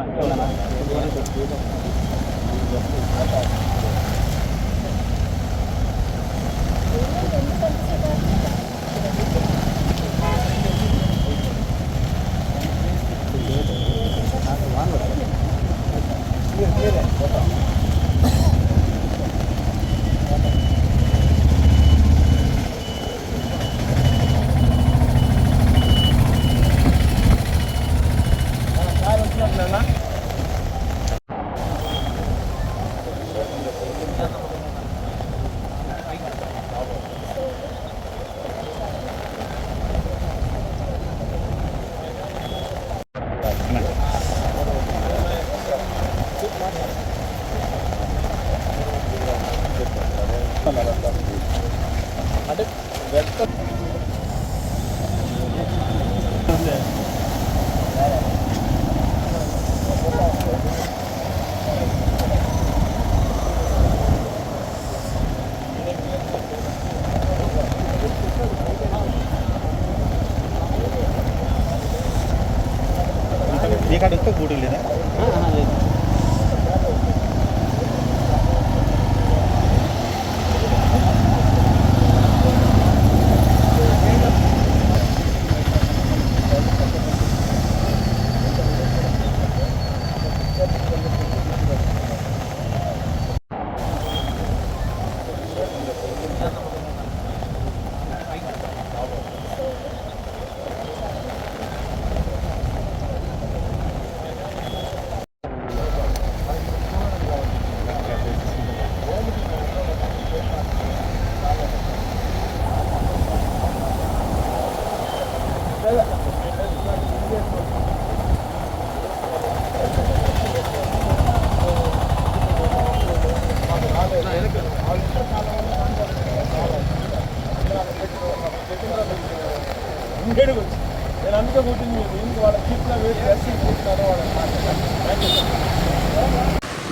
మీ కాడ వస్తే బూటీ లేదా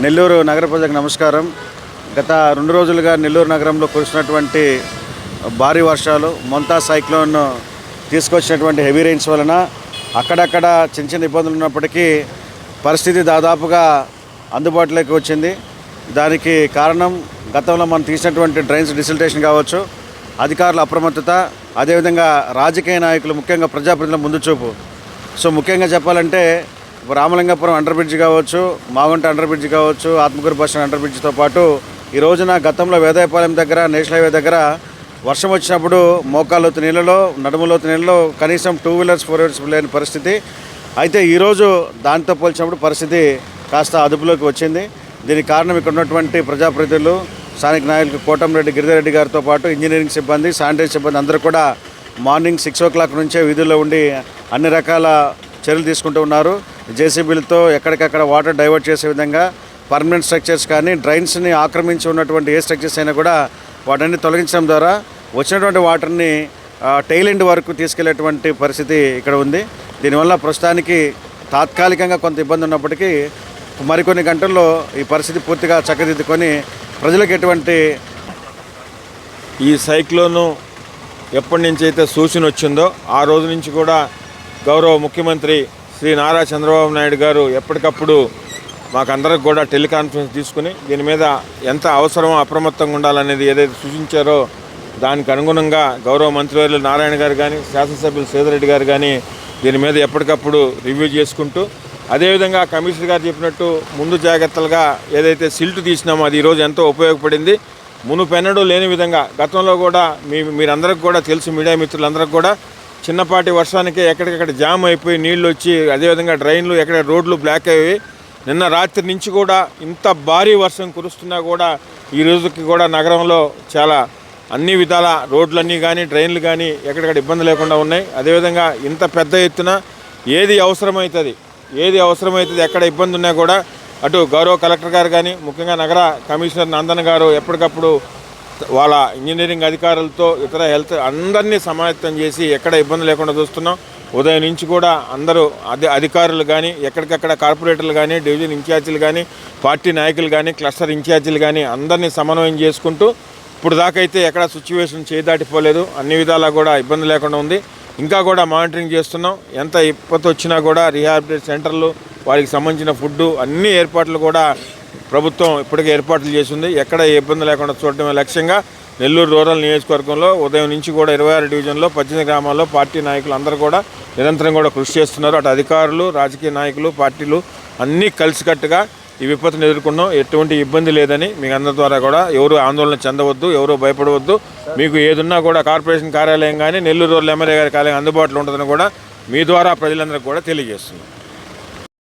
నెల్లూరు నగర ప్రజలకు నమస్కారం. గత రెండు రోజులుగా నెల్లూరు నగరంలో కురిసినటువంటి భారీ వర్షాలు మొంతా సైక్లోన్ తీసుకొచ్చినటువంటి హెవీ రెయిన్స్ వలన అక్కడక్కడ చిన్న చిన్న ఇబ్బందులు ఉన్నప్పటికీ పరిస్థితి దాదాపుగా అందుబాటులోకి వచ్చింది. దానికి కారణం గతంలో మనం తీసినటువంటి డ్రైన్స్ డిసిల్టేషన్ కావచ్చు అధికారుల అప్రమత్తత అదేవిధంగా రాజకీయ నాయకులు ముఖ్యంగా ప్రజాప్రతినిధుల ముందు చూపు. సో ముఖ్యంగా చెప్పాలంటే రామలింగపురం అండర్ బ్రిడ్జ్ కావచ్చు మాగుంట అండర్ బ్రిడ్జ్ కావచ్చు ఆత్మకూరు బస్ స్టాండ్ అండర్ బ్రిడ్జ్తో పాటు ఈ రోజున గతంలో వేదాయపాలెం దగ్గర నేషనల్ హైవే దగ్గర వర్షం వచ్చినప్పుడు మోకాళ్ళొత్తు నీళ్ళలో నడుములోతు నీళ్ళలో కనీసం టూ వీలర్స్ ఫోర్ వీలర్స్ లేని పరిస్థితి. అయితే ఈరోజు దాంతో పోల్చినప్పుడు పరిస్థితి కాస్త అదుపులోకి వచ్చింది. దీనికి కారణం ఇక్కడ ఉన్నటువంటి ప్రజాప్రతినిధులు స్థానిక నాయకులు కోటంరెడ్డి గిరిధరెడ్డి గారితో పాటు ఇంజనీరింగ్ సిబ్బంది శానిటరీ సిబ్బంది అందరూ కూడా మార్నింగ్ సిక్స్ ఓ క్లాక్ నుంచే విధుల్లో ఉండి అన్ని రకాల చర్యలు తీసుకుంటూ ఉన్నారు. జేసీబీలతో ఎక్కడికక్కడ వాటర్ డైవర్ట్ చేసే విధంగా పర్మనెంట్ స్ట్రక్చర్స్ కానీ డ్రైన్స్ని ఆక్రమించి ఉన్నటువంటి ఏ స్ట్రక్చర్స్ అయినా కూడా వాటన్ని తొలగించడం ద్వారా వచ్చినటువంటి వాటర్ని టైల్ ఎండ్ వరకు తీసుకెళ్ళేటువంటి పరిస్థితి ఇక్కడ ఉంది. దీనివల్ల ప్రస్తుతానికి తాత్కాలికంగా కొంత ఇబ్బంది ఉన్నప్పటికీ మరికొన్ని గంటల్లో ఈ పరిస్థితి పూర్తిగా చక్కదిద్దుకొని ప్రజలకు ఎటువంటి ఈ సైక్లోను ఎప్పటి నుంచి అయితే సూచన వచ్చిందో ఆ రోజు నుంచి కూడా గౌరవ ముఖ్యమంత్రి శ్రీ నారా చంద్రబాబు నాయుడు గారు ఎప్పటికప్పుడు మాకందరికి కూడా టెలికాన్ఫరెన్స్ తీసుకుని దీని మీద ఎంత అవసరమో అప్రమత్తంగా ఉండాలనేది ఏదైతే సూచించారో దానికి అనుగుణంగా గౌరవ మంత్రివర్యులు నారాయణ గారు కానీ శాసనసభ్యులు సేదరెడ్డి గారు కానీ దీని మీద ఎప్పటికప్పుడు రివ్యూ చేసుకుంటూ అదేవిధంగా కమిషనర్ గారు చెప్పినట్టు ముందు జాగ్రత్తలుగా ఏదైతే సిల్ట్ తీసినామో అది ఈరోజు ఎంతో ఉపయోగపడింది. మునుపెన్నడూ లేని విధంగా గతంలో కూడా మీ మీరందరికి కూడా తెలుసు మీడియా మిత్రులందరికీ కూడా చిన్నపాటి వర్షానికే ఎక్కడికక్కడ జామ్ అయిపోయి నీళ్ళు వచ్చి అదేవిధంగా డ్రైన్లు ఎక్కడ రోడ్లు బ్లాక్ అయ్యి నిన్న రాత్రి నుంచి కూడా ఇంత భారీ వర్షం కురుస్తున్నా కూడా ఈ రోజుకి కూడా నగరంలో చాలా అన్ని విధాల రోడ్లన్నీ కానీ డ్రైన్లు కానీ ఎక్కడికక్కడ ఇబ్బంది లేకుండా ఉన్నాయి. అదేవిధంగా ఇంత పెద్ద ఎత్తున ఏది అవసరమవుతుంది ఏది అవసరమవుతుంది ఎక్కడ ఇబ్బంది ఉన్నా కూడా అటు గౌరవ కలెక్టర్ గారు కానీ ముఖ్యంగా నగర కమిషనర్ నందన్ గారు ఎప్పటికప్పుడు వాళ్ళ ఇంజనీరింగ్ అధికారులతో ఇతర హెల్త్ అందరినీ సమాయత్తం చేసి ఎక్కడ ఇబ్బంది లేకుండా చూస్తున్నాం. ఉదయం నుంచి కూడా అందరూ అధి అధికారులు కానీ ఎక్కడికక్కడ కార్పొరేటర్లు కానీ డివిజన్ ఇన్ఛార్జీలు కానీ పార్టీ నాయకులు కానీ క్లస్టర్ ఇన్ఛార్జీలు కానీ అందరినీ సమన్వయం చేసుకుంటూ ఇప్పుడు దాకైతే ఎక్కడ సిచ్యువేషన్ చేదాటిపోలేదు. అన్ని విధాలా కూడా ఇబ్బంది లేకుండా ఉంది. ఇంకా కూడా మానిటరింగ్ చేస్తున్నాం. ఎంత ఇబ్బంది వచ్చినా కూడా రీహాబిలిటేషన్ సెంటర్లు వారికి సంబంధించిన ఫుడ్ అన్ని ఏర్పాట్లు కూడా ప్రభుత్వం ఇప్పటికే ఏర్పాట్లు చేసింది. ఎక్కడ ఇబ్బంది లేకుండా చూడటమే లక్ష్యంగా నెల్లూరు రూరల్ నియోజకవర్గంలో ఉదయం నుంచి కూడా ఇరవై ఆరు డివిజన్లో పద్దెనిమిది గ్రామాల్లో పార్టీ నాయకులు అందరూ కూడా నిరంతరం కూడా కృషి చేస్తున్నారు. అటు అధికారులు రాజకీయ నాయకులు పార్టీలు అన్నీ కలిసికట్టుగా ఈ విపత్తును ఎదుర్కొన్నాం. ఎటువంటి ఇబ్బంది లేదని మీకు అందరి ద్వారా కూడా ఎవరు ఆందోళన చెందవద్దు ఎవరు భయపడవద్దు. మీకు ఏదున్నా కూడా కార్పొరేషన్ కార్యాలయం కానీ నెల్లూరు రూరల్ ఎమ్మెల్యే గారి కార్యాలయం అందుబాటులో ఉంటుందని కూడా మీ ద్వారా ప్రజలందరికీ కూడా తెలియజేస్తున్నాం.